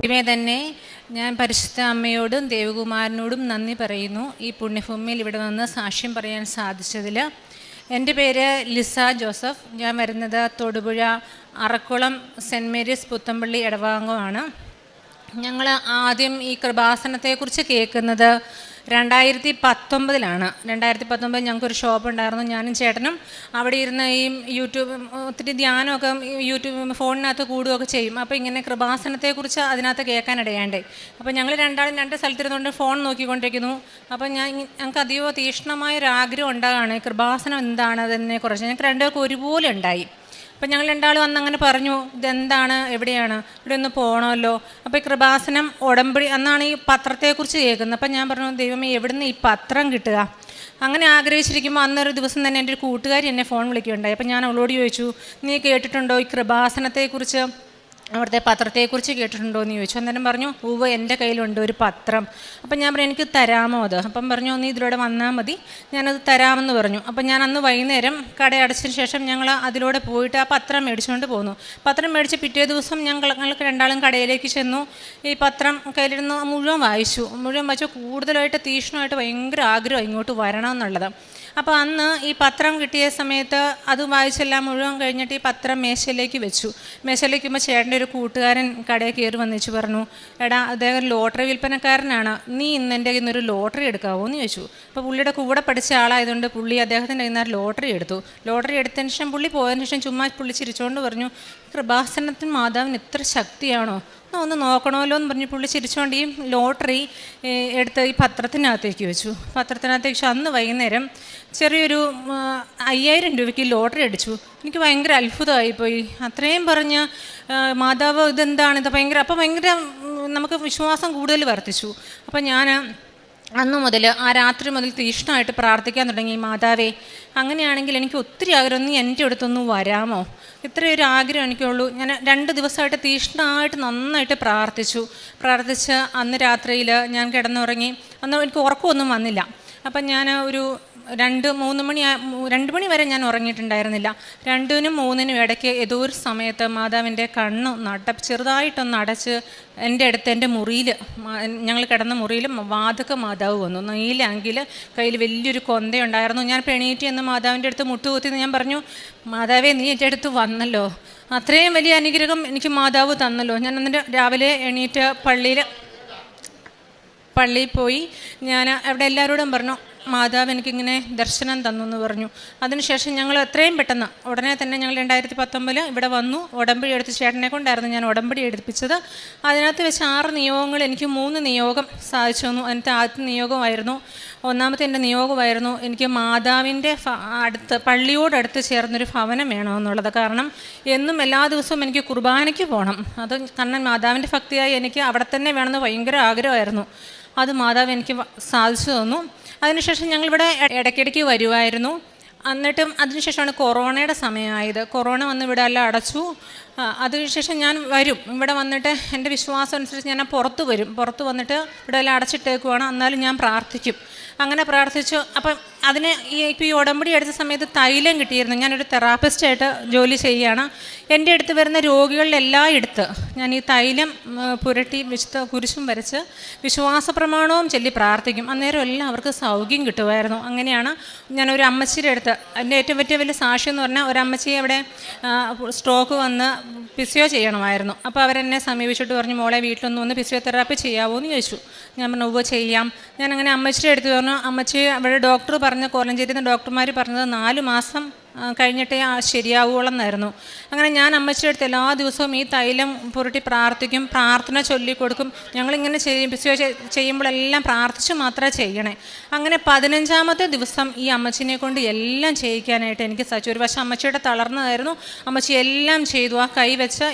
ആദ്യമേ തന്നെ ഞാൻ പരിശുദ്ധ അമ്മയോടും ദേവകുമാരനോടും നന്ദി പറയുന്നു. ഈ പുണ്യഭൂമിയിൽ ഇവിടെ വന്ന് സാക്ഷ്യം പറയാൻ സാധിച്ചതിൽ. എന്റെ പേര് ലിസ ജോസഫ്. ഞാൻ വരുന്നത് തൊടുപുഴ അറക്കുളം സെന്റ് മേരീസ് പുത്തമ്പള്ളി ഇടവാങ്കമാണ് ഞങ്ങൾ ആദ്യം ഈ കൃപാസനത്തെക്കുറിച്ച് കേൾക്കുന്നത് രണ്ടായിരത്തി പത്തൊമ്പതിലാണ് രണ്ടായിരത്തി പത്തൊമ്പതിൽ ഞങ്ങൾക്കൊരു ഷോപ്പ് ഉണ്ടായിരുന്നു ഞാനും ചേട്ടനും അവിടെ ഇരുന്ന് ഈ യൂട്യൂബ് ഒത്തിരി ധ്യാനമൊക്കെ യൂട്യൂബ് ഫോണിനകത്ത് കൂടുകയൊക്കെ ചെയ്യും. അപ്പോൾ ഇങ്ങനെ കൃപാസനത്തെക്കുറിച്ച് അതിനകത്ത് കേൾക്കാനിടയാണ്ടേ. അപ്പോൾ ഞങ്ങൾ രണ്ടാളും രണ്ട് സ്ഥലത്തിരുന്നുകൊണ്ട് ഫോൺ നോക്കിക്കൊണ്ടിരിക്കുന്നു. അപ്പോൾ ഞാൻ ഞങ്ങൾക്ക് അതീവ തീക്ഷ്ണമായ ആഗ്രഹം ഉണ്ടാകുകയാണ് കൃപാസനം എന്താണ് അതിനെക്കുറിച്ച് ഞങ്ങൾക്ക് രണ്ടുപേർക്കും ഒരുപോലെ ഉണ്ടായി. അപ്പം ഞങ്ങൾ രണ്ടാളും അന്ന് അങ്ങനെ പറഞ്ഞു ഇതെന്താണ്? എവിടെയാണ്? ഇവിടെ ഒന്ന് പോകണമല്ലോ അപ്പോൾ ഈ കൃപാസനം ഉടമ്പടി അന്നാണ് ഈ പത്രത്തെക്കുറിച്ച് കേൾക്കുന്നത്. അപ്പം ഞാൻ പറഞ്ഞു ദൈവമേ എവിടുന്ന് ഈ പത്രം കിട്ടുക? അങ്ങനെ ആഗ്രഹിച്ചിരിക്കുമ്പോൾ അന്നൊരു ദിവസം തന്നെ എന്റെ ഒരു കൂട്ടുകാരി എന്നെ ഫോൺ വിളിക്കുകയുണ്ടായി. അപ്പം ഞാൻ അവളോട് ചോദിച്ചു നീ കേട്ടിട്ടുണ്ടോ ഈ കൃപാസനത്തെക്കുറിച്ച്? അവിടുത്തെ പത്രത്തെക്കുറിച്ച് കേട്ടിട്ടുണ്ടോ എന്ന് ചോദിച്ചു. അന്നേരം പറഞ്ഞു ഉവ്വ് എന്റെ കയ്യിലുണ്ട് ഒരു പത്രം. അപ്പം ഞാൻ പറഞ്ഞു എനിക്ക് തരാമോ അത്? അപ്പം പറഞ്ഞു നീ ഇതിലൂടെ വന്നാൽ മതി. ഞാനത് തരാമെന്ന് പറഞ്ഞു. അപ്പം ഞാൻ അന്ന് വൈകുന്നേരം കട അടച്ചതിന് ശേഷം ഞങ്ങൾ അതിലൂടെ പോയിട്ട് ആ പത്രം മേടിച്ചുകൊണ്ട് പോന്നു. പത്രം മേടിച്ച് പിറ്റേ ദിവസം ഞങ്ങൾ ഞങ്ങൾക്ക് രണ്ടാളും കടയിലേക്ക് ചെന്നു. ഈ പത്രം കയ്യിലിരുന്ന് മുഴുവൻ വായിച്ചു. മുഴുവൻ വായിച്ചു. കൂടുതലായിട്ട് തീക്ഷ്ണമായിട്ട് ഭയങ്കര ആഗ്രഹം ഇങ്ങോട്ട് വരണം എന്നുള്ളത് അപ്പോൾ അന്ന് ഈ പത്രം കിട്ടിയ സമയത്ത് അത് വായിച്ചെല്ലാം മുഴുവൻ കഴിഞ്ഞിട്ട് ഈ പത്രം മേശയിലേക്ക് വെച്ചു. മേശയിലേക്ക് വെക്കുമ്പോൾ ചേട്ടന്റെ ഒരു കൂട്ടുകാരൻ കടയിൽ കയറി വന്നിച്ച് പറഞ്ഞു എടാ അദ്ദേഹം ലോട്ടറി വിൽപ്പനക്കാരനാണ്. നീ ഇന്ന് എന്റെ കയ്യിൽ നിന്നൊരു ലോട്ടറി എടുക്കാവോ? എന്ന് ചോദിച്ചു. അപ്പോൾ പുള്ളിയുടെ കൂടെ പഠിച്ച ആളായതുകൊണ്ട് പുള്ളി അദ്ദേഹത്തിന്റെ കയ്യിൽ നിന്ന് ലോട്ടറി എടുത്തു. ലോട്ടറി എടുത്തതിന് ശേഷം പുള്ളി പോയതിന് ശേഷം ചുമ്മാ പുള്ളി ചിരിച്ചുകൊണ്ട് പറഞ്ഞു കൃപാസനത്തിന് മാതാവിന് ഇത്ര ശക്തിയാണോ? ഒന്ന് നോക്കണമല്ലോ എന്ന് പറഞ്ഞ് പുള്ളി ചിരിച്ചുകൊണ്ട് ഈ ലോട്ടറി എടുത്ത് ഈ പത്രത്തിനകത്തേക്ക് വെച്ചു. പത്രത്തിനകത്തേക്ക് വെച്ചു അന്ന് വൈകുന്നേരം ചെറിയൊരു അയ്യായിരം രൂപയ്ക്ക് ലോട്ടറി അടിച്ചു. എനിക്ക് ഭയങ്കര അത്ഭുതമായിപ്പോയി. അത്രയും പറഞ്ഞ് മാതാവ് ഇതെന്താണ്? ഇത് ഭയങ്കര അപ്പോൾ ഭയങ്കര നമുക്ക് വിശ്വാസം കൂടുതൽ വർദ്ധിച്ചു. അപ്പം ഞാൻ അന്ന് മുതൽ ആ രാത്രി മുതൽ തീഷ്ണമായിട്ട് പ്രാർത്ഥിക്കാൻ തുടങ്ങി മാതാവേ അങ്ങനെയാണെങ്കിൽ എനിക്ക് ഒത്തിരി ആഗ്രഹം നീ എന്റെ അടുത്തൊന്ന് വരാമോ? ഇത്രയൊരു ആഗ്രഹം എനിക്കുള്ളൂ. ഞാൻ രണ്ട് ദിവസമായിട്ട് തീഷ്ണമായിട്ട് നന്നായിട്ട് പ്രാർത്ഥിച്ചു. പ്രാർത്ഥിച്ച് അന്ന് രാത്രിയിൽ ഞാൻ കിടന്നുറങ്ങി. അന്ന് എനിക്ക് ഉറക്കമൊന്നും വന്നില്ല. അപ്പം ഞാൻ ഒരു രണ്ട് മൂന്ന് മണി രണ്ട് മണി വരെ ഞാൻ ഉറങ്ങിയിട്ടുണ്ടായിരുന്നില്ല. രണ്ടിനും മൂന്നിനും ഇടയ്ക്ക് ഏതോ ഒരു സമയത്ത് മാതാവിന്റെ കണ്ണ് നട ചെറുതായിട്ടൊന്ന് അടച്ച് എന്റെ അടുത്ത് എന്റെ മുറിയിൽ ഞങ്ങൾ കിടന്ന മുറിയിൽ വാതക മാതാവ് വന്നു. നീലാങ്കിൽ കയ്യിൽ വലിയൊരു കൊന്തയുണ്ടായിരുന്നു. ഞാൻ പെണീറ്റ് എന്ന് മാതാവിന്റെ അടുത്ത് മുട്ടുകുത്തി ഞാൻ പറഞ്ഞു മാതാവേ നീ എന്റെ അടുത്ത് വന്നല്ലോ. അത്രയും വലിയ അനുഗ്രഹം എനിക്ക് മാതാവ് തന്നല്ലോ. ഞാൻ എന്നിട്ട് രാവിലെ എണീറ്റ് പള്ളിയിൽ പള്ളിയിൽ പോയി ഞാൻ അവിടെ എല്ലാവരോടും പറഞ്ഞു മാതാവ് എനിക്കിങ്ങനെ ദർശനം തന്നു എന്ന് പറഞ്ഞു. അതിനുശേഷം ഞങ്ങൾ എത്രയും പെട്ടെന്ന് ഉടനെ തന്നെ ഞങ്ങൾ രണ്ടായിരത്തി പത്തൊമ്പതിൽ ഇവിടെ വന്നു. ഉടമ്പടി എടുത്ത് ചേട്ടനെ കൊണ്ടായിരുന്നു ഞാൻ ഉടമ്പടി എടുപ്പിച്ചത്. അതിനകത്ത് വെച്ച് ആറ് നിയോഗങ്ങൾ എനിക്ക് മൂന്ന് നിയോഗം സാധിച്ചു തന്നു. അതിനകത്ത് ആദ്യത്തെ നിയോഗമായിരുന്നു ഒന്നാമത്തെ എന്റെ നിയോഗമായിരുന്നു എനിക്ക് മാതാവിന്റെ അടുത്ത് പള്ളിയോടടുത്ത് ചേർന്നൊരു ഭവനം വേണമെന്നുള്ളത്. കാരണം എന്നും എല്ലാ ദിവസവും എനിക്ക് കുർബാനയ്ക്ക് പോകണം. അത് കാരണം മാതാവിന്റെ ഭക്തിയായി എനിക്ക് അവിടെ തന്നെ വേണമെന്ന് ഭയങ്കര ആഗ്രഹമായിരുന്നു. അത് മാതാവ് എനിക്ക് സാധിച്ചു തന്നു. അതിനുശേഷം ഞങ്ങളിവിടെ ഇടയ്ക്കിടയ്ക്ക് വരുമായിരുന്നു എന്നിട്ടും അതിനുശേഷമാണ് കൊറോണയുടെ സമയമായത്. കൊറോണ വന്ന് ഇവിടെ എല്ലാം അടച്ചു. അതിനുശേഷം ഞാൻ വരും. ഇവിടെ വന്നിട്ട് എന്റെ വിശ്വാസം അനുസരിച്ച് ഞാൻ പുറത്ത് വരും. പുറത്ത് വന്നിട്ട് ഇവിടെ എല്ലാം അടച്ചിട്ടേക്കുവാണ്. എന്നാലും ഞാൻ പ്രാർത്ഥിക്കും. അങ്ങനെ പ്രാർത്ഥിച്ചു. അപ്പം അതിന് ഈ ഇപ്പോൾ ഈ ഉടമ്പടി എടുത്ത സമയത്ത് തൈലം കിട്ടിയിരുന്നു. ഞാനൊരു തെറാപ്പിസ്റ്റായിട്ട് ജോലി ചെയ്യുകയാണ്. എന്റെ അടുത്ത് വരുന്ന രോഗികളുടെ എല്ലാ എടുത്ത് ഞാൻ ഈ തൈലം പുരട്ടി വിശുദ്ധ കുരിശും വരച്ച് വിശ്വാസ പ്രമാണവും ചൊല്ലി പ്രാർത്ഥിക്കും. അന്നേരം എല്ലാം അവർക്ക് സൗഖ്യം കിട്ടുമായിരുന്നു. അങ്ങനെയാണ് ഞാൻ ഒരു അമ്മച്ചിയുടെ അടുത്ത്. എന്റെ ഏറ്റവും പറ്റിയ വലിയ സാക്ഷ്യം എന്ന് പറഞ്ഞാൽ ഒരു അവിടെ സ്ട്രോക്ക് വന്ന് ഫിസിയോ ചെയ്യണമായിരുന്നു. അപ്പോൾ അവരെന്നെ സമീപിച്ചിട്ട് പറഞ്ഞു മോളെ വീട്ടിലൊന്നും വന്ന് ഫിസിയോതെറാപ്പി ചെയ്യാവോ എന്ന് ചോദിച്ചു. ഞാൻ പറഞ്ഞു ഉവ്വ ചെയ്യാം. ഞാൻ അങ്ങനെ അമ്മച്ചിയുടെ അടുത്ത് പറഞ്ഞു അമ്മച്ചി അവിടെ ഡോക്ടർ പറഞ്ഞ കോലഞ്ചേരിയിൽ നിന്ന് ഡോക്ടർമാർ പറഞ്ഞത് നാല് മാസം കഴിഞ്ഞിട്ടേ ആ ശരിയാവുകയുള്ളെന്നായിരുന്നു അങ്ങനെ ഞാൻ അമ്മച്ചിയുടെ അടുത്ത് എല്ലാ ദിവസവും ഈ തൈലം പുരട്ടി പ്രാർത്ഥിക്കും പ്രാർത്ഥന ചൊല്ലിക്കൊടുക്കും ഞങ്ങളിങ്ങനെ ചെയ്യുമ്പോഴെല്ലാം പ്രാർത്ഥിച്ച് മാത്രമേ ചെയ്യണേ. അങ്ങനെ പതിനഞ്ചാമത്തെ ദിവസം ഈ അമ്മച്ചിനെ കൊണ്ട് എല്ലാം ചെയ്യിക്കാനായിട്ട് എനിക്ക് സാധിച്ചു. ഒരു പക്ഷേ അമ്മച്ചിയുടെ തളർന്നതായിരുന്നു. അമ്മച്ചി എല്ലാം ചെയ്തു. ആ കൈ വെച്ച്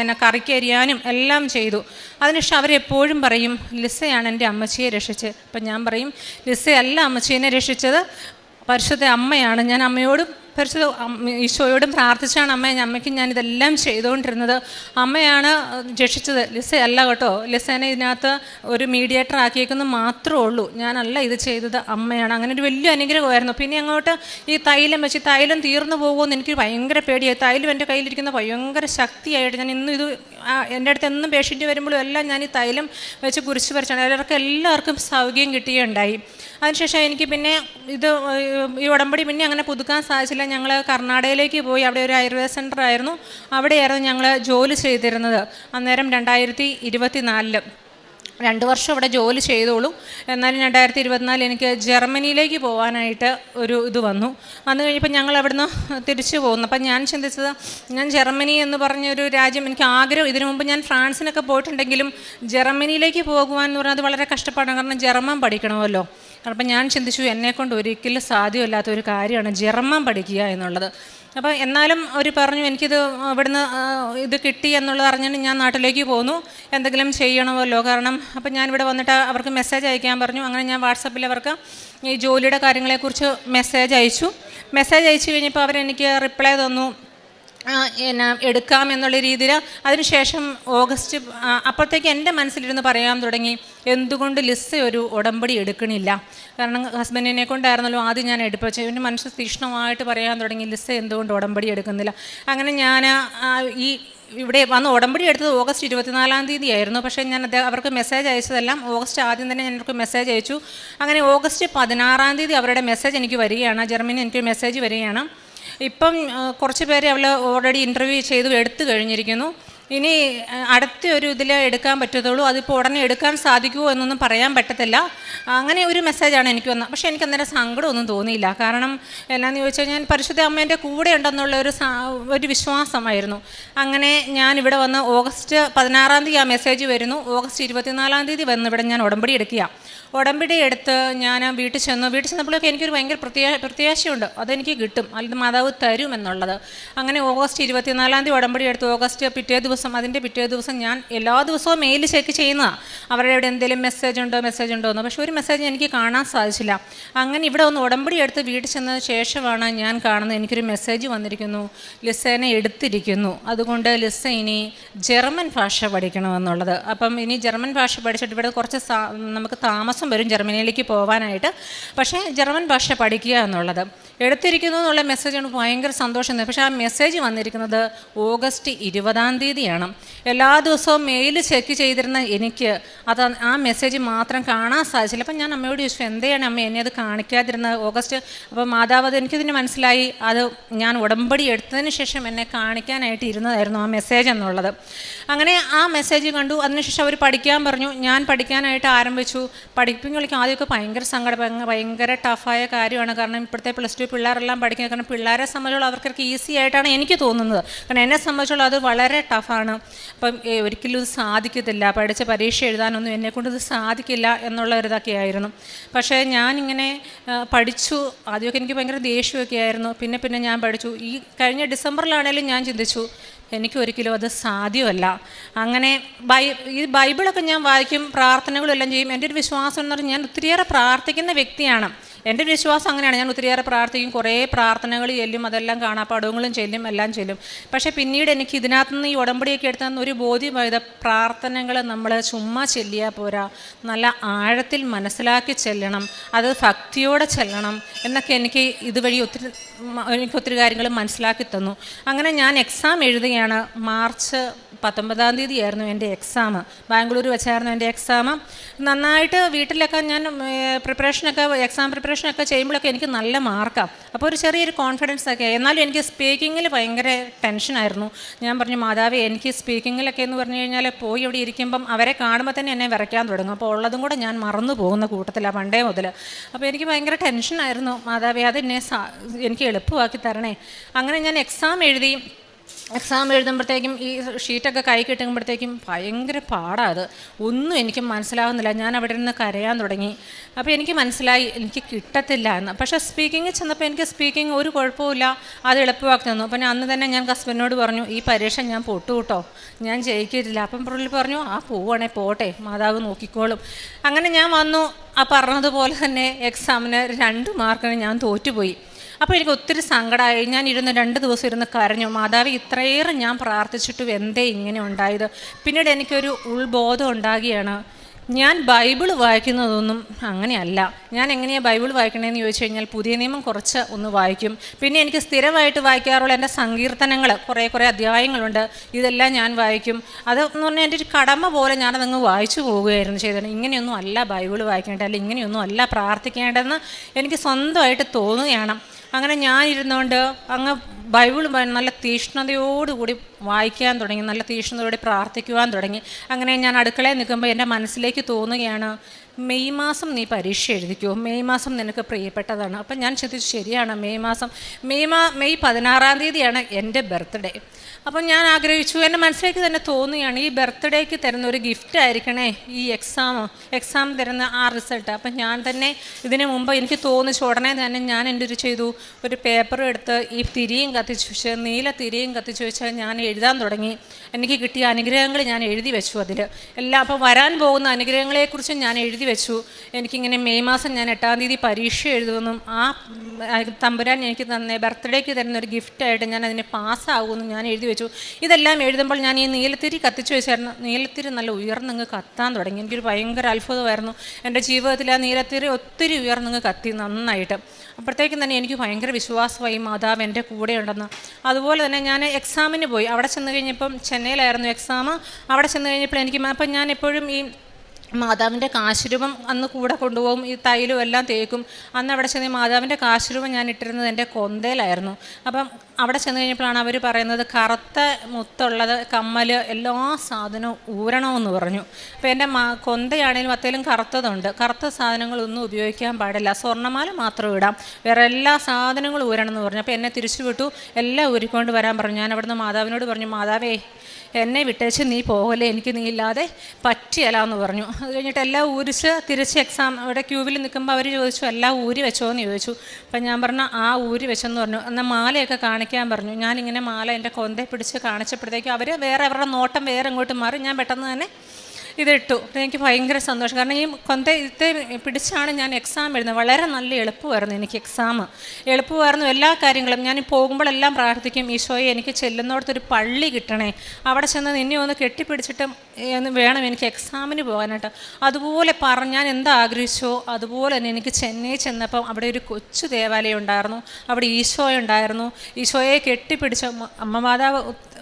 എന്നെ കറിക്കരിയാനും എല്ലാം ചെയ്തു. അതിനുശേഷം അവരെപ്പോഴും പറയും ലിസയാണ് എന്റെ അമ്മച്ചിയെ രക്ഷിച്ച് അപ്പം ഞാൻ പറയും ലിസയല്ല അമ്മച്ചീനെ രക്ഷിച്ചത്. പരിശുദ്ധ അമ്മയാണ്. ഞാൻ അമ്മയോടും പരിശുദ്ധ ഈശോയോടും പ്രാർത്ഥിച്ചാണ് അമ്മയെ അമ്മയ്ക്ക് ഞാൻ ഇതെല്ലാം ചെയ്തുകൊണ്ടിരുന്നത്. അമ്മയാണ് രക്ഷിച്ചത്. ലിസ അല്ല കേട്ടോ. ലിസേനെ ഇതിനകത്ത് ഒരു മീഡിയേറ്റർ ആക്കിയേക്കുന്നത് മാത്രമേ ഉള്ളൂ. ഞാനല്ല ഇത് ചെയ്തത് അമ്മയാണ്. അങ്ങനെ ഒരു വലിയ അനുഗ്രഹമായിരുന്നു. പിന്നെ അങ്ങോട്ട് ഈ തൈലം വെച്ച് തൈലം തീർന്നു പോകുമെന്ന് എനിക്ക് ഭയങ്കര പേടിയായി. തൈലം എന്റെ കയ്യിലിരിക്കുന്ന ഭയങ്കര ശക്തിയായിട്ട് ഞാൻ ഇന്നും ഇത് എന്റെ അടുത്ത് എന്നും പേഷ്യന്റ് വരുമ്പോഴും എല്ലാം ഞാൻ ഈ തൈലം വെച്ച് കുരിശ് വരച്ചാണ് എല്ലാവർക്കും എല്ലാവർക്കും സൗകര്യം കിട്ടുകയുണ്ടായി അതിനുശേഷം എനിക്ക് പിന്നെ ഇത് ഈ ഉടമ്പടി പിന്നെ അങ്ങനെ പുതുക്കാൻ സാധിച്ചില്ല. ഞങ്ങൾ കർണാടകയിലേക്ക് പോയി. അവിടെ ഒരു ആയുർവേദ സെന്റർ ആയിരുന്നു. അവിടെയായിരുന്നു ഞങ്ങൾ ജോലി ചെയ്തിരുന്നത്. അന്നേരം രണ്ടായിരത്തി ഇരുപത്തി നാലിൽ രണ്ട് വർഷം അവിടെ ജോലി ചെയ്തോളൂ. എന്നാലും രണ്ടായിരത്തി ഇരുപത്തിനാല് എനിക്ക് ജർമ്മനിയിലേക്ക് പോകാനായിട്ട് ഒരു ഇത് വന്നു. വന്നു കഴിഞ്ഞപ്പോൾ ഞങ്ങൾ അവിടുന്ന് തിരിച്ചു പോകുന്നു അപ്പം ഞാൻ ചിന്തിച്ചത് ഞാൻ ജർമ്മനി എന്ന് പറഞ്ഞൊരു രാജ്യം എനിക്ക് ആഗ്രഹം. ഇതിനു മുമ്പ് ഞാൻ ഫ്രാൻസിനൊക്കെ പോയിട്ടുണ്ടെങ്കിലും ജർമ്മനിയിലേക്ക് പോകുവാൻ എന്ന് പറഞ്ഞാൽ അത് വളരെ കഷ്ടപ്പാടാണ്. കാരണം ജർമ്മൻ പഠിക്കണമല്ലോ. അപ്പം ഞാൻ ചിന്തിച്ചു എന്നെക്കൊണ്ട് ഒരിക്കലും സാധ്യമല്ലാത്ത ഒരു കാര്യമാണ് ജർമ്മൻ പഠിക്കുക എന്നുള്ളത്. അപ്പോൾ എന്നാലും അവർ പറഞ്ഞു എനിക്കിത് ഇവിടുന്ന് ഇത് കിട്ടി എന്നുള്ളത് അറിഞ്ഞിട്ട് ഞാൻ നാട്ടിലേക്ക് പോന്നു. എന്തെങ്കിലും ചെയ്യണമല്ലോ കാരണം അപ്പം ഞാൻ ഇവിടെ വന്നിട്ട് അവർക്ക് മെസ്സേജ് അയക്കാൻ പറഞ്ഞു. അങ്ങനെ ഞാൻ വാട്സപ്പിൽ അവർക്ക് ഈ ജോലിയുടെ കാര്യങ്ങളെക്കുറിച്ച് മെസ്സേജ് അയച്ചു. മെസ്സേജ് അയച്ചു കഴിഞ്ഞപ്പോൾ അവരെനിക്ക് റിപ്ലൈ തന്നു. എന്നാ എടുക്കാം എന്നുള്ള രീതിയിൽ അതിനുശേഷം ഓഗസ്റ്റ് അപ്പോഴത്തേക്ക് എന്റെ മനസ്സിലിരുന്ന് പറയാൻ തുടങ്ങി എന്തുകൊണ്ട് ലിസ് ഒരു ഉടമ്പടി എടുക്കണില്ല? കാരണം ഹസ്ബൻഡിനെ കൊണ്ടായിരുന്നല്ലോ ആദ്യം ഞാൻ എടുപ്പിച്ചത് എന്റെ മനസ്സ് തീഷ്ണമായിട്ട് പറയാൻ തുടങ്ങി ലിസ് എന്തുകൊണ്ട് ഉടമ്പടി എടുക്കുന്നില്ല? അങ്ങനെ ഞാൻ ഈ ഇവിടെ വന്ന് ഉടമ്പടി എടുത്തത് ഓഗസ്റ്റ് ഇരുപത്തിനാലാം തീയതി ആയിരുന്നു പക്ഷേ ഞാൻ അദ്ദേഹം അവർക്ക് മെസ്സേജ് അയച്ചതെല്ലാം ഓഗസ്റ്റ് ആദ്യം തന്നെ ഞാൻ അവർക്ക് മെസ്സേജ് അയച്ചു. അങ്ങനെ ഓഗസ്റ്റ് പതിനാറാം തീയതി അവരുടെ മെസ്സേജ് എനിക്ക് വരികയാണ്. ജർമ്മനി എനിക്ക് മെസ്സേജ് വരികയാണ്. ഇപ്പം കുറച്ച് പേരെ അവൾ ഓൾറെഡി ഇന്റർവ്യൂ ചെയ്തു എടുത്തു കഴിഞ്ഞിരിക്കുന്നു. ഇനി അടുത്ത ഒരു ഇതിൽ എടുക്കാൻ പറ്റത്തുള്ളൂ. അതിപ്പോൾ ഉടനെ എടുക്കാൻ സാധിക്കുമോ എന്നൊന്നും പറയാൻ പറ്റത്തില്ല. അങ്ങനെ ഒരു മെസ്സേജാണ് എനിക്ക് വന്നത് പക്ഷേ എനിക്ക് അന്നേരം സങ്കടമൊന്നും തോന്നിയില്ല. കാരണം എന്നാന്ന് ചോദിച്ചാൽ ഞാൻ പരിശുദ്ധ അമ്മേന്റെ കൂടെ ഉണ്ടെന്നുള്ള ഒരു ഒരു വിശ്വാസമായിരുന്നു. അങ്ങനെ ഞാൻ ഇവിടെ വന്ന് ഓഗസ്റ്റ് പതിനാറാം തീയതി ആ മെസ്സേജ് വരുന്നു. ഓഗസ്റ്റ് ഇരുപത്തിനാലാം തീയതി വന്ന് ഇവിടെ ഞാൻ ഉടമ്പടി എടുക്കുക. ഉടമ്പടി എടുത്ത് ഞാൻ വീട്ടിൽ ചെന്നു. വീട്ടിൽ ചെന്നപ്പോഴൊക്കെ എനിക്കൊരു ഭയങ്കര പ്രത്യാ പ്രത്യാശയുണ്ട്. അതെനിക്ക് കിട്ടും. അല്ലെങ്കിൽ മാതാവ് തരും എന്നുള്ളത്. അങ്ങനെ ഓഗസ്റ്റ് ഇരുപത്തിനാലാം തീയതി ഉടമ്പടി എടുത്ത് ഓഗസ്റ്റ് പിറ്റേ ദിവസം അതിന്റെ പിറ്റേ ദിവസം ഞാൻ എല്ലാ ദിവസവും മെയിൽ ചെക്ക് ചെയ്യുന്നതാണ് അവരുടെ ഇവിടെ എന്തെങ്കിലും മെസ്സേജ് ഉണ്ടോ മെസ്സേജ് ഉണ്ടോ എന്ന്. പക്ഷേ ഒരു മെസ്സേജ് എനിക്ക് കാണാൻ സാധിച്ചില്ല. അങ്ങനെ ഇവിടെ ഒന്ന് ഉടമ്പടി എടുത്ത് വീട്ടിൽ ചെന്നതിന് ശേഷമാണ് ഞാൻ കാണുന്നത്. എനിക്കൊരു മെസ്സേജ് വന്നിരിക്കുന്നു. ലിസേനെ എടുത്തിരിക്കുന്നു. അതുകൊണ്ട് ലിസ ഇനി ജർമ്മൻ ഭാഷ പഠിക്കണമെന്നുള്ളത്. അപ്പം ഇനി ജർമ്മൻ ഭാഷ പഠിച്ചിട്ട് ഇവിടെ കുറച്ച് നമുക്ക് താമസം വരും ജർമ്മനിയിലേക്ക് പോകാനായിട്ട് പക്ഷേ ജർമ്മൻ ഭാഷ പഠിക്കുക എന്നുള്ളത്. എടുത്തിരിക്കുന്നു എന്നുള്ള മെസ്സേജ് ഭയങ്കര സന്തോഷം. പക്ഷേ ആ മെസ്സേജ് വന്നിരിക്കുന്നത് ഓഗസ്റ്റ് ഇരുപതാം തീയതിയാണ് എല്ലാ ദിവസവും മെയിൽ ചെക്ക് ചെയ്തിരുന്ന എനിക്ക് അത് ആ മെസ്സേജ് മാത്രം കാണാൻ സാധിച്ചില്ല. അപ്പം ഞാൻ അമ്മയോട് ചോദിച്ചു എന്തെയാണ് അമ്മ എന്നെ അത് കാണിക്കാതിരുന്നത് ഓഗസ്റ്റ്? അപ്പോൾ മാതാവ് അത് എനിക്കിതിന് മനസ്സിലായി. അത് ഞാൻ ഉടമ്പടി എടുത്തതിന് ശേഷം എന്നെ കാണിക്കാനായിട്ട് ഇരുന്നതായിരുന്നു ആ മെസ്സേജ് എന്നുള്ളത്. അങ്ങനെ ആ മെസ്സേജ് കണ്ടു. അതിനുശേഷം അവർ പഠിക്കാൻ പറഞ്ഞു. ഞാൻ പഠിക്കാനായിട്ട് ആരംഭിച്ചു. പഠിപ്പിങ്ങൾക്ക് ആദ്യമൊക്കെ ഭയങ്കര സങ്കടം ഭയങ്കര- ടഫായ കാര്യമാണ്. കാരണം ഇപ്പോഴത്തെ പ്ലസ് ടു പിള്ളേരെല്ലാം പഠിക്കുന്നത് കാരണം പിള്ളേരെ സംബന്ധിച്ചുള്ള അവർക്കൊക്കെ ഈസി ആയിട്ടാണ് എനിക്ക് തോന്നുന്നത്. കാരണം എന്നെ സംബന്ധിച്ചുള്ള അത് വളരെ ടഫാണ് അപ്പം ഒരിക്കലും ഇത് സാധിക്കത്തില്ല. പഠിച്ച പരീക്ഷ എഴുതാനൊന്നും എന്നെക്കൊണ്ട് ഇത് സാധിക്കില്ല എന്നുള്ള ഒരു ഇതൊക്കെ ആയിരുന്നു. പക്ഷേ ഞാനിങ്ങനെ പഠിച്ചു. ആദ്യമൊക്കെ എനിക്ക് ഭയങ്കര ദേഷ്യമൊക്കെ ആയിരുന്നു. പിന്നെ പിന്നെ ഞാൻ പഠിച്ചു. ഈ കഴിഞ്ഞ ഡിസംബറിലാണേലും ഞാൻ ചിന്തിച്ചു എനിക്ക് ഒരിക്കലും അത് സാധ്യമല്ല. അങ്ങനെ ബൈ ഈ ബൈബിളൊക്കെ ഞാൻ വായിക്കും പ്രാർത്ഥനകളെല്ലാം ചെയ്യും. എന്റെ ഒരു വിശ്വാസം എന്ന് പറഞ്ഞാൽ ഞാൻ ഒത്തിരിയേറെ പ്രാർത്ഥിക്കുന്ന വ്യക്തിയാണ്. എന്റെ വിശ്വാസം അങ്ങനെയാണ്. ഞാൻ ഒത്തിരിയേറെ പ്രാർത്ഥിക്കും. കുറേ പ്രാർത്ഥനകൾ ചെല്ലും അതെല്ലാം കാണാപ്പാടങ്ങളും ചെല്ലും എല്ലാം ചെല്ലും. പക്ഷേ പിന്നീട് എനിക്ക് ഇതിനകത്ത് നിന്ന് ഈ ഉടമ്പടിയൊക്കെ എടുത്താൽ ഒരു ബോധ്യമായത് പ്രാർത്ഥനകൾ നമ്മൾ ചുമ്മാ ചെല്ലിയാൽ പോരാ. നല്ല ആഴത്തിൽ മനസ്സിലാക്കി ചെല്ലണം. അത് ഭക്തിയോടെ ചെല്ലണം എന്നൊക്കെ എനിക്ക് ഇതുവഴി ഒത്തിരി എനിക്ക് ഒത്തിരി കാര്യങ്ങൾ മനസ്സിലാക്കി തന്നു. അങ്ങനെ ഞാൻ എക്സാം എഴുതുകയാണ്. മാർച്ച് പത്തൊമ്പതാം തീയതി ആയിരുന്നു എന്റെ എക്സാം ബാംഗ്ലൂർ വെച്ചായിരുന്നു എന്റെ എക്സാം നന്നായിട്ട് വീട്ടിലൊക്കെ ഞാൻ പ്രിപ്പറേഷനൊക്കെ എക്സാം പ്രിപ്പറേഷനൊക്കെ ചെയ്യുമ്പോഴൊക്കെ എനിക്ക് നല്ല മാർക്കാണ് അപ്പോൾ ഒരു ചെറിയൊരു കോൺഫിഡൻസ് ഒക്കെ. എന്നാലും എനിക്ക് സ്പീക്കിങ്ങിൽ ഭയങ്കര ടെൻഷനായിരുന്നു ഞാൻ പറഞ്ഞു മാതാവ് എനിക്ക് സ്പീക്കിങ്ങിലൊക്കെ എന്ന് പറഞ്ഞു കഴിഞ്ഞാൽ പോയി ഇവിടെ ഇരിക്കുമ്പം അവരെ കാണുമ്പോൾ തന്നെ എന്നെ വരയ്ക്കാൻ തുടങ്ങും. അപ്പോൾ ഉള്ളതും കൂടെ ഞാൻ മറന്നു പോകുന്ന കൂട്ടത്തിലാണ് പണ്ടേ മുതൽ അപ്പോൾ എനിക്ക് ഭയങ്കര ടെൻഷനായിരുന്നു മാതാവേ അത് എന്നെ എനിക്ക് എളുപ്പമാക്കി തരണേ. അങ്ങനെ ഞാൻ എക്സാം എഴുതി. എക്സാം എഴുതുമ്പോഴത്തേക്കും ഈ ഷീറ്റൊക്കെ കൈ കിട്ടുമ്പോഴത്തേക്കും ഭയങ്കര പാടാണ് അത്. ഒന്നും എനിക്ക് മനസ്സിലാവുന്നില്ല. ഞാൻ അവിടെ നിന്ന് കരയാൻ തുടങ്ങി. അപ്പോൾ എനിക്ക് മനസ്സിലായി എനിക്ക് കിട്ടത്തില്ല എന്ന്. പക്ഷേ സ്പീക്കിങ്ങിൽ ചെന്നപ്പോൾ എനിക്ക് സ്പീക്കിംഗ് ഒരു കുഴപ്പമില്ല അത് എളുപ്പമാക്കി തന്നു. അപ്പം അന്ന് തന്നെ ഞാൻ ഹസ്ബൻഡിനോട് പറഞ്ഞു ഈ പരീക്ഷ ഞാൻ പൊട്ടു കേട്ടോ ഞാൻ ജയിക്കില്ല അപ്പം പുള്ളി പറഞ്ഞു ആ പോവണേ പോട്ടെ. മാതാവ് നോക്കിക്കോളും. അങ്ങനെ ഞാൻ വന്നു. ആ പറഞ്ഞതുപോലെ തന്നെ എക്സാമിന് രണ്ട് മാർക്കിന് ഞാൻ തോറ്റുപോയി. അപ്പോൾ എനിക്ക് ഒത്തിരി സങ്കടമായി ഞാൻ ഇരുന്ന് രണ്ട് ദിവസം ഇരുന്ന് കരഞ്ഞു. മാതാവ് ഇത്രയേറെ ഞാൻ പ്രാർത്ഥിച്ചിട്ടും എന്തേ ഇങ്ങനെ ഉണ്ടായത്? പിന്നീട് എനിക്കൊരു ഉൾബോധം ഉണ്ടാകുകയാണ്. ഞാൻ ബൈബിൾ വായിക്കുന്നതൊന്നും അങ്ങനെയല്ല. ഞാൻ എങ്ങനെയാണ് ബൈബിൾ വായിക്കണേന്ന് ചോദിച്ചു കഴിഞ്ഞാൽ പുതിയ നിയമം കുറച്ച് ഒന്ന് വായിക്കും. പിന്നെ എനിക്ക് സ്ഥിരമായിട്ട് വായിക്കാറുള്ള എന്റെ സങ്കീർത്തനങ്ങൾ കുറേ കുറേ അധ്യായങ്ങളുണ്ട്. ഇതെല്ലാം ഞാൻ വായിക്കും. അതെന്ന് പറഞ്ഞാൽ എന്റെ ഒരു കടമ പോലെ ഞാനതങ്ങ് വായിച്ചു പോവുകയായിരുന്നു ചെയ്തത്. ഇങ്ങനെയൊന്നും അല്ല ബൈബിൾ വായിക്കേണ്ടത് അല്ലെങ്കിൽ ഇങ്ങനെയൊന്നും അല്ല പ്രാർത്ഥിക്കേണ്ടതെന്ന് എനിക്ക് സ്വന്തമായിട്ട് തോന്നുകയാണ്. അങ്ങനെ ഞാനിരുന്നുകൊണ്ട് അങ്ങ് ബൈബിൾ നല്ല തീഷ്ണതയോടുകൂടി വായിക്കാൻ തുടങ്ങി നല്ല തീഷ്ണതയോടെ പ്രാർത്ഥിക്കുവാൻ തുടങ്ങി. അങ്ങനെ ഞാൻ അടുക്കളയിൽ നിൽക്കുമ്പോൾ എന്റെ മനസ്സിലേക്ക് തോന്നുകയാണ് മെയ് മാസം നീ പരീക്ഷ എഴുതിക്കോ? മെയ് മാസം നിനക്ക് പ്രിയപ്പെട്ടതാണ്. അപ്പം ഞാൻ ചിന്തിച്ചു ശരിയാണ് മെയ് മാസം. മെയ് മാ മെയ് പതിനാറാം തീയതിയാണ് എന്റെ ബർത്ത്ഡേ. അപ്പം ഞാൻ ആഗ്രഹിച്ചു എന്റെ മനസ്സിലേക്ക് തന്നെ തോന്നുകയാണ് ഈ ബർത്ത്ഡേക്ക് തരുന്ന ഒരു ഗിഫ്റ്റ് ആയിരിക്കണേ ഈ എക്സാം എക്സാം തരുന്ന ആ റിസൾട്ട് അപ്പം ഞാൻ തന്നെ ഇതിനു മുമ്പ് എനിക്ക് തോന്നിച്ചു ഉടനെ തന്നെ ഞാൻ എന്റെ ഒരു ചെയ്തു ഒരു പേപ്പറും എടുത്ത് ഈ തിരിയും കത്തിച്ചു വെച്ച് നീല തിരിയും കത്തിച്ചു വെച്ച് ഞാൻ എഴുതാൻ തുടങ്ങി. എനിക്ക് കിട്ടിയ അനുഗ്രഹങ്ങൾ ഞാൻ എഴുതി വെച്ചു അതിൽ എല്ലാം അപ്പം വരാൻ പോകുന്ന അനുഗ്രഹങ്ങളെക്കുറിച്ച് ഞാൻ എഴുതി വെച്ചു. എനിക്കിങ്ങനെ മെയ് മാസം ഞാൻ എട്ടാം തീയതി പരീക്ഷ എഴുതുമെന്നും ആ തമ്പുരാൻ എനിക്ക് തന്നെ ബർത്ത്ഡേക്ക് തരുന്ന ഒരു ഗിഫ്റ്റായിട്ട് ഞാൻ അതിനെ പാസ്സാകുമെന്നും ഞാൻ എഴുതി വെച്ചു. ഇതെല്ലാം എഴുതുമ്പോൾ ഞാൻ ഈ നീലത്തിരി കത്തിച്ചു വെച്ചായിരുന്നു. നീലത്തിരി നല്ല ഉയർന്നങ്ങ് കത്താൻ തുടങ്ങി. എനിക്കൊരു ഭയങ്കര അത്ഭുതമായിരുന്നു. എന്റെ ജീവിതത്തിൽ ആ നീലത്തിരി ഒത്തിരി ഉയർന്നങ്ങ് കത്തി നന്നായിട്ട്. അപ്പോഴത്തേക്കും തന്നെ എനിക്ക് ഭയങ്കര വിശ്വാസമായി മാതാവ് എന്റെ കൂടെ ഉണ്ടെന്ന് അതുപോലെ തന്നെ ഞാൻ എക്സാമിന് പോയി. അവിടെ ചെന്ന് കഴിഞ്ഞപ്പം ചെന്നൈയിലായിരുന്നു എക്സാം. അവിടെ ചെന്ന് കഴിഞ്ഞപ്പോൾ എനിക്ക് അപ്പം ഞാൻ എപ്പോഴും ഈ മാതാവിന്റെ കാശുരൂപം അന്ന് കൂടെ കൊണ്ടുപോകും ഈ തൈലും എല്ലാം തേക്കും. അന്ന് അവിടെ ചെന്ന് മാതാവിന്റെ കാശുരൂപം ഞാൻ ഇട്ടിരുന്നത് എന്റെ കൊന്തയിലായിരുന്നു. അപ്പം അവിടെ ചെന്ന് കഴിഞ്ഞപ്പോഴാണ് അവർ പറയുന്നത് കറുത്ത മുത്തുള്ളത് കമ്മൽ എല്ലാ സാധനവും ഊരണമെന്ന് പറഞ്ഞു. അപ്പോൾ എന്റെ മാ കൊന്തയാണെങ്കിലും അത്തേലും കറുത്തതുണ്ട്. കറുത്ത സാധനങ്ങളൊന്നും ഉപയോഗിക്കാൻ പാടില്ല. സ്വർണമാല മാത്രം ഇടാം. വേറെ എല്ലാ സാധനങ്ങളും ഊരണം എന്ന് പറഞ്ഞു. അപ്പോൾ എന്നെ തിരിച്ചു വിട്ടു എല്ലാം ഊരിക്കൊണ്ട് വരാൻ പറഞ്ഞു. ഞാൻ അവിടുന്ന് മാതാവിനോട് പറഞ്ഞു മാതാവേ എന്നെ വിട്ടേച്ച് നീ പോകല്ലേ എനിക്ക് നീ ഇല്ലാതെ പറ്റിയല്ല എന്ന് പറഞ്ഞു. അത് കഴിഞ്ഞിട്ട് എല്ലാം ഊരിച്ച് തിരിച്ച് എക്സാം അവിടെ ക്യൂവിൽ നിൽക്കുമ്പോൾ അവർ ചോദിച്ചു എല്ലാം ഊരി വെച്ചോ? എന്ന് ചോദിച്ചു. അപ്പം ഞാൻ പറഞ്ഞു ആ ഊരി വെച്ചെന്ന് പറഞ്ഞു. എന്നാൽ മാലയൊക്കെ കാണിക്കാൻ പറഞ്ഞു. ഞാനിങ്ങനെ മാല എന്റെ കൊന്തയെ പിടിച്ച് കാണിച്ചപ്പോഴത്തേക്കും അവർ വേറെ അവരുടെ നോട്ടം വേറെ ഇങ്ങോട്ട് മാറി. ഞാൻ പെട്ടെന്ന് തന്നെ ഇതിട്ടു. എനിക്ക് ഭയങ്കര സന്തോഷം. കാരണം ഈ കൊന്ത ഇത്തെ പിടിച്ചാണ് ഞാൻ എക്സാം എഴുതുന്നത്. വളരെ നല്ല എളുപ്പമായിരുന്നു എനിക്ക് എക്സാം എളുപ്പമായിരുന്നു എല്ലാ കാര്യങ്ങളും. ഞാൻ പോകുമ്പോഴെല്ലാം പ്രാർത്ഥിക്കും ഈശോയെ എനിക്ക് ചെല്ലുന്നിടത്തൊരു പള്ളി കിട്ടണേ. അവിടെ ചെന്ന് നിന്നെ ഒന്ന് കെട്ടിപ്പിടിച്ചിട്ട് എന്ന് വേണം എനിക്ക് എക്സാമിന് പോകാനായിട്ട്. അതുപോലെ പറഞ്ഞ് ഞാൻ എന്താ ആഗ്രഹിച്ചോ അതുപോലെ തന്നെ എനിക്ക് ചെന്നൈ ചെന്നപ്പം അവിടെ ഒരു കൊച്ചു ദേവാലയം ഉണ്ടായിരുന്നു. അവിടെ ഈശോ ഉണ്ടായിരുന്നു ഈശോയെ കെട്ടിപ്പിടിച്ച അമ്മ മാതാവ്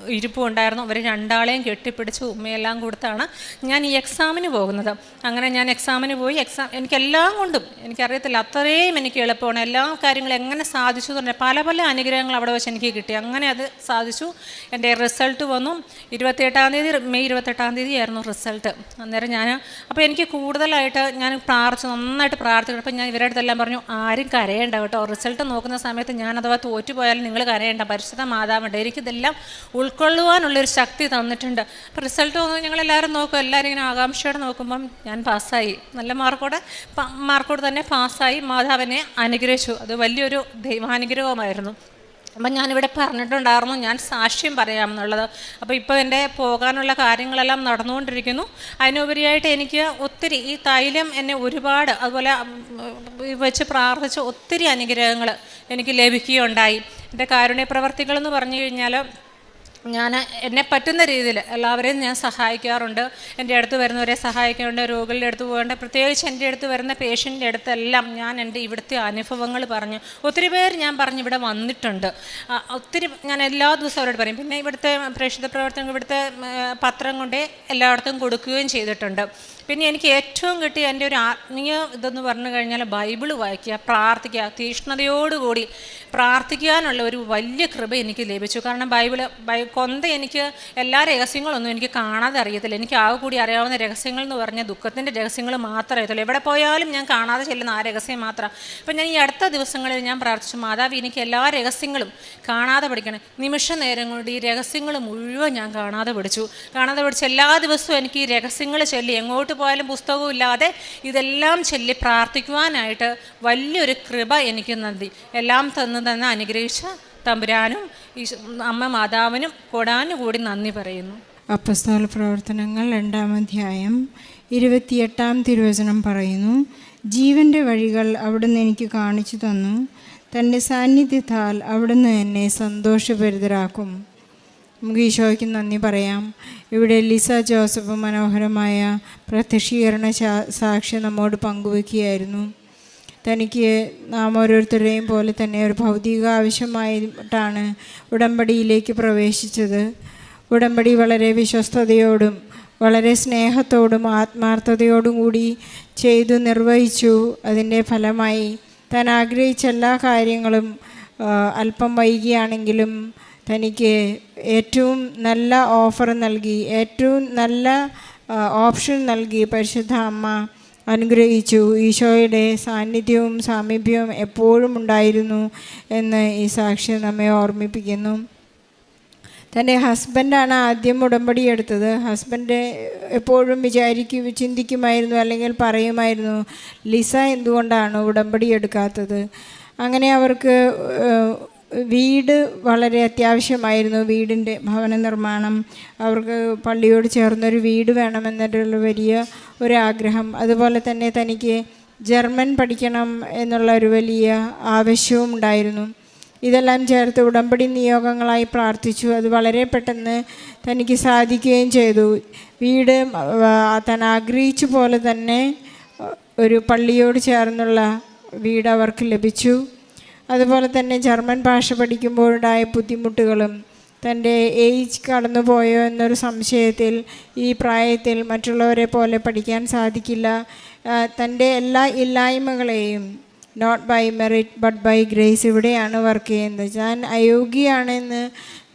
ഇരിപ്പും ഉണ്ടായിരുന്നു അവർ രണ്ടാളെയും കെട്ടിപ്പിടിച്ച് ഉമ്മയെല്ലാം കൊടുത്താണ് ഞാൻ ഈ എക്സാമിന് പോകുന്നത്. അങ്ങനെ ഞാൻ എക്സാമിന് പോയി. എക്സാം എനിക്കെല്ലാം കൊണ്ടും എനിക്കറിയത്തില്ല അത്രയും എനിക്ക് എളുപ്പമാണ്. എല്ലാ കാര്യങ്ങളും എങ്ങനെ സാധിച്ചു എന്ന് പല പല അനുഗ്രഹങ്ങൾ അവിടെ വെച്ച് എനിക്ക് കിട്ടി. അങ്ങനെ അത് സാധിച്ചു. എന്റെ റിസൾട്ട് വന്നു. ഇരുപത്തിയെട്ടാം തീയതി മെയ് ഇരുപത്തെട്ടാം തീയതി ആയിരുന്നു റിസൾട്ട് അന്നേരം ഞാൻ അപ്പോൾ എനിക്ക് കൂടുതലായിട്ട് ഞാൻ പ്രാർത്ഥിച്ചു നന്നായിട്ട് പ്രാർത്ഥിക്കണം. ഞാൻ ഇവരുടെ അടുത്തെല്ലാം പറഞ്ഞു ആരും കരയേണ്ട കേട്ടോ. റിസൾട്ട് നോക്കുന്ന സമയത്ത് ഞാൻ തോറ്റുപോയാലും നിങ്ങൾ കരയേണ്ട. പരിശുദ്ധ മാതാവുണ്ട് എനിക്കിതെല്ലാം ഉൾക്കൊള്ളുവാനുള്ളൊരു ശക്തി തന്നിട്ടുണ്ട്. അപ്പോൾ റിസൾട്ട് വന്നു ഞങ്ങളെല്ലാവരും നോക്കും. എല്ലാവരും ഇങ്ങനെ ആകാംക്ഷയോടെ നോക്കുമ്പം ഞാൻ പാസ്സായി. നല്ല മാർക്കോടെ മാർക്കോട് തന്നെ പാസ്സായി. മാതാവിനെ അനുഗ്രഹിച്ചു. അത് വലിയൊരു ദൈവാനുഗ്രഹമായിരുന്നു. അപ്പം ഞാനിവിടെ പറഞ്ഞിട്ടുണ്ടായിരുന്നു ഞാൻ സാക്ഷ്യം പറയാമെന്നുള്ളത്. അപ്പോൾ ഇപ്പോൾ എന്റെ പോകാനുള്ള കാര്യങ്ങളെല്ലാം നടന്നുകൊണ്ടിരിക്കുന്നു. അതിനുപരിയായിട്ട് എനിക്ക് ഒത്തിരി ഈ തൈലം എന്നെ ഒരുപാട് അതുപോലെ വെച്ച് പ്രാർത്ഥിച്ച ഒത്തിരി അനുഗ്രഹങ്ങൾ എനിക്ക് ലഭിക്കുകയുണ്ടായി. എന്റെ കാരുണ്യ പ്രവർത്തികളെന്ന് പറഞ്ഞു കഴിഞ്ഞാൽ ഞാൻ എന്നെ പറ്റുന്ന രീതിയിൽ എല്ലാവരെയും ഞാൻ സഹായിക്കാറുണ്ട്. എന്റെ അടുത്ത് വരുന്നവരെ സഹായിക്കാറുണ്ട്. രോഗികളുടെ അടുത്ത് പോകേണ്ട പ്രത്യേകിച്ച് എന്റെ അടുത്ത് വരുന്ന പേഷ്യന്റെ അടുത്തെല്ലാം ഞാൻ എന്റെ ഇവിടുത്തെ അനുഭവങ്ങൾ പറഞ്ഞു. ഒത്തിരി പേർ ഞാൻ പറഞ്ഞു ഇവിടെ വന്നിട്ടുണ്ട്. ഒത്തിരി ഞാൻ എല്ലാ ദിവസവും അവരോട് പറയും. പിന്നെ ഇവിടുത്തെ പ്രേക്ഷിത പ്രവർത്തനം ഇവിടുത്തെ പത്രം കൊണ്ടേ എല്ലായിടത്തും കൊടുക്കുകയും ചെയ്തിട്ടുണ്ട്. പിന്നെ എനിക്ക് ഏറ്റവും കിട്ടിയ എന്റെ ഒരു ആത്മീയ ഇതെന്ന് പറഞ്ഞു കഴിഞ്ഞാൽ ബൈബിൾ വായിക്കുക പ്രാർത്ഥിക്കുക തീഷ്ണതയോടുകൂടി പ്രാർത്ഥിക്കാനുള്ള ഒരു വലിയ കൃപ എനിക്ക് ലഭിച്ചു. കാരണം ബൈബിൾ കൊന്ത എനിക്ക് എല്ലാ രഹസ്യങ്ങളൊന്നും എനിക്ക് കാണാതെ അറിയത്തില്ല. എനിക്ക് ആകെ കൂടി അറിയാവുന്ന രഹസ്യങ്ങൾ എന്ന് പറഞ്ഞാൽ ദുഃഖത്തിന്റെ രഹസ്യങ്ങൾ മാത്രമേ അറിയത്തുള്ളൂ. എവിടെ പോയാലും ഞാൻ കാണാതെ ചെല്ലുന്ന ആ രഹസ്യം മാത്രം. അപ്പം ഞാൻ ഈ അടുത്ത ദിവസങ്ങളിൽ ഞാൻ പ്രാർത്ഥിച്ചു മാതാവ് എനിക്ക് എല്ലാ രഹസ്യങ്ങളും കാണാതെ പഠിക്കണം. നിമിഷ നേരം കൊണ്ട് ഈ രഹസ്യങ്ങൾ മുഴുവൻ ഞാൻ കാണാതെ പഠിച്ചു. കാണാതെ പഠിച്ച് എല്ലാ ദിവസവും എനിക്ക് ഈ രഹസ്യങ്ങൾ ചൊല്ലി എങ്ങോട്ട് പോയാലും പുസ്തകവും ഇല്ലാതെ ഇതെല്ലാം ചൊല്ലി പ്രാർത്ഥിക്കുവാനായിട്ട് വലിയൊരു കൃപ എനിക്ക് നൽകി എല്ലാം തന്നു തന്നെ അനുഗ്രഹിച്ച തമ്പുരാനും ഈ അമ്മ മാതാവിനും കൂടാനുകൂടി നന്ദി പറയുന്നു. അപ്പസ്തോല പ്രവർത്തനങ്ങൾ രണ്ടാം അധ്യായം ഇരുപത്തിയെട്ടാം തിരുവചനം പറയുന്നു ജീവന്റെ വഴികൾ അവിടുന്ന് എനിക്ക് കാണിച്ചു തന്നു. തന്റെ സാന്നിധ്യത്താൽ അവിടുന്ന് എന്നെ സന്തോഷഭരിതരാക്കും. നമുക്ക് ഈശോയ്ക്ക് നന്ദി പറയാം. ഇവിടെ ലിസ ജോസഫ് മനോഹരമായ പ്രത്യക്ഷീകരണ സാക്ഷി സാക്ഷ്യം നമ്മോട് പങ്കുവെക്കുകയായിരുന്നു. തനിക്ക് നാം ഓരോരുത്തരുടെയും പോലെ തന്നെ ഒരു ഭൗതിക ആവശ്യമായിട്ടാണ് ഉടമ്പടിയിലേക്ക് പ്രവേശിച്ചത്. ഉടമ്പടി വളരെ വിശ്വസ്തയോടും വളരെ സ്നേഹത്തോടും ആത്മാർത്ഥതയോടും കൂടി ചെയ്തു നിർവഹിച്ചു. അതിന്റെ ഫലമായി താൻ ആഗ്രഹിച്ച എല്ലാ കാര്യങ്ങളും അല്പം വൈകിയാണെങ്കിലും തനിക്ക് ഏറ്റവും നല്ല ഓഫർ നൽകി ഏറ്റവും നല്ല ഓപ്ഷൻ നൽകി പരിശുദ്ധ അമ്മ അനുഗ്രഹിച്ചു. ഈശോയുടെ സാന്നിധ്യവും സാമീപ്യവും എപ്പോഴും ഉണ്ടായിരുന്നു എന്ന് ഈ സാക്ഷ്യം നമ്മെ ഓർമ്മിപ്പിക്കുന്നു. തന്റെ ഹസ്ബൻഡാണ് ആദ്യം ഉടമ്പടി എടുത്തത്. ഹസ്ബൻഡ് എപ്പോഴും വിചാരിക്കും ചിന്തിക്കുമായിരുന്നു അല്ലെങ്കിൽ പറയുമായിരുന്നു ലിസ എന്തുകൊണ്ടാണ് ഉടമ്പടി എടുക്കാത്തത്? അങ്ങനെ അവർക്ക് വീട് വളരെ അത്യാവശ്യമായിരുന്നു. വീടിന്റെ ഭവന നിർമ്മാണം അവർക്ക് പള്ളിയോട് ചേർന്നൊരു വീട് വേണമെന്നുള്ള വലിയ ഒരാഗ്രഹം. അതുപോലെ തന്നെ തനിക്ക് ജർമ്മൻ പഠിക്കണം എന്നുള്ള ഒരു വലിയ ആവശ്യവും ഉണ്ടായിരുന്നു. ഇതെല്ലാം ചേർത്ത് ഉടമ്പടി നിയോഗങ്ങളായി പ്രാർത്ഥിച്ചു. അത് വളരെ പെട്ടെന്ന് തനിക്ക് സാധിക്കുകയും ചെയ്തു. വീട് താൻ ആഗ്രഹിച്ച പോലെ തന്നെ ഒരു പള്ളിയോട് ചേർന്നുള്ള വീട് അവർക്ക് ലഭിച്ചു. അതുപോലെ തന്നെ ജർമ്മൻ ഭാഷ പഠിക്കുമ്പോഴുണ്ടായ ബുദ്ധിമുട്ടുകളും തന്റെ ഏജ് കടന്നുപോയോ എന്നൊരു സംശയത്തിൽ ഈ പ്രായത്തിൽ മറ്റുള്ളവരെ പോലെ പഠിക്കാൻ സാധിക്കില്ല. തന്റെ എല്ലാ ഇല്ലായ്മകളെയും not by merit but by grace ഇവിടെയാണ് വർക്ക് ചെയ്യുന്നത്. ഞാൻ അയോഗ്യയാണെന്ന്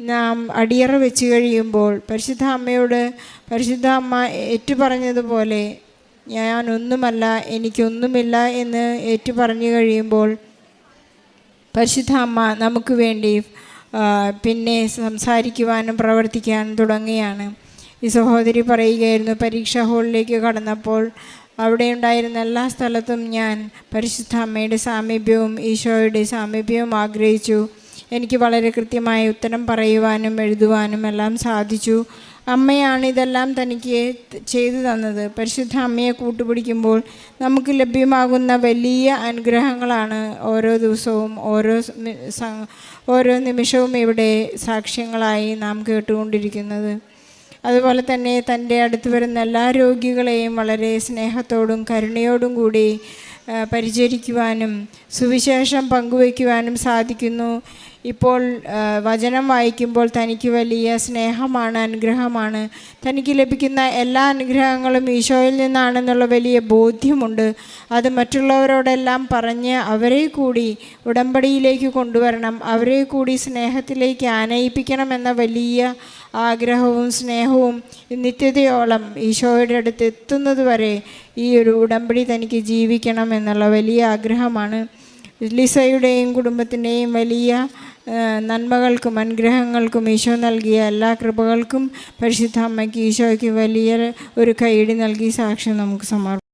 നാം അടിയറ വെച്ച് കഴിയുമ്പോൾ പരിശുദ്ധ അമ്മയോട് പരിശുദ്ധ അമ്മ ഏറ്റുപറഞ്ഞതുപോലെ ഞാനൊന്നുമല്ല എനിക്കൊന്നുമില്ല എന്ന് ഏറ്റു പറഞ്ഞു കഴിയുമ്പോൾ പരിശുദ്ധ അമ്മ നമുക്ക് വേണ്ടി പിന്നെ സംസാരിക്കുവാനും പ്രവർത്തിക്കാനും തുടങ്ങിയാണ് ഈ സഹോദരി പറയുകയായിരുന്നു പരീക്ഷാ ഹാളിലേക്ക് കടന്നപ്പോൾ അവിടെ ഉണ്ടായിരുന്ന എല്ലാ സ്ഥലത്തും ഞാൻ പരിശുദ്ധ അമ്മയുടെ സാമീപ്യവും ഈശോയുടെ സാമീപ്യവും ആഗ്രഹിച്ചു. എനിക്ക് വളരെ കൃത്യമായ ഉത്തരം പറയുവാനും എഴുതുവാനും എല്ലാം സാധിച്ചു. അമ്മയാണ് ഇതെല്ലാം തനിക്ക് ചെയ്തു തന്നത്. പരിശുദ്ധ അമ്മയെ കൂട്ടുപിടിക്കുമ്പോൾ നമുക്ക് ലഭ്യമാകുന്ന വലിയ അനുഗ്രഹങ്ങളാണ് ഓരോ ദിവസവും ഓരോ ഓരോ നിമിഷവും ഇവിടെ സാക്ഷ്യങ്ങളായി നാം കേട്ടുകൊണ്ടിരിക്കുന്നത്. അതുപോലെ തന്നെ തന്റെ അടുത്ത് വരുന്ന എല്ലാ രോഗികളെയും വളരെ സ്നേഹത്തോടും കരുണയോടും കൂടി പരിചരിക്കുവാനും സുവിശേഷം പങ്കുവയ്ക്കുവാനും സാധിക്കുന്നു. ഇപ്പോൾ വചനം വായിക്കുമ്പോൾ തനിക്ക് വലിയ സ്നേഹമാണ് അനുഗ്രഹമാണ്. തനിക്ക് ലഭിക്കുന്ന എല്ലാ അനുഗ്രഹങ്ങളും ഈശോയിൽ നിന്നാണെന്നുള്ള വലിയ ബോധ്യമുണ്ട്. അത് മറ്റുള്ളവരോടെല്ലാം പറഞ്ഞ് അവരെ കൂടി ഉടമ്പടിയിലേക്ക് കൊണ്ടുവരണം. അവരെ കൂടി സ്നേഹത്തിലേക്ക് ആനയിപ്പിക്കണം എന്ന വലിയ ആഗ്രഹവും സ്നേഹവും നിത്യതയോളം ഈശോയുടെ അടുത്ത് എത്തുന്നത് വരെ ഈ ഒരു ഉടമ്പടി തനിക്ക് ജീവിക്കണം എന്നുള്ള വലിയ ആഗ്രഹമാണ്. ലിസയുടെയും കുടുംബത്തിന്റെയും വലിയ നന്മകൾക്കും അനുഗ്രഹങ്ങൾക്കും ഈശോ നൽകിയ എല്ലാ കൃപകൾക്കും പരിശുദ്ധ അമ്മയ്ക്ക് ഈശോയ്ക്ക് വലിയ ഒരു കൈയിടി നൽകി സാക്ഷ്യം നമുക്ക് സമർപ്പിക്കാം.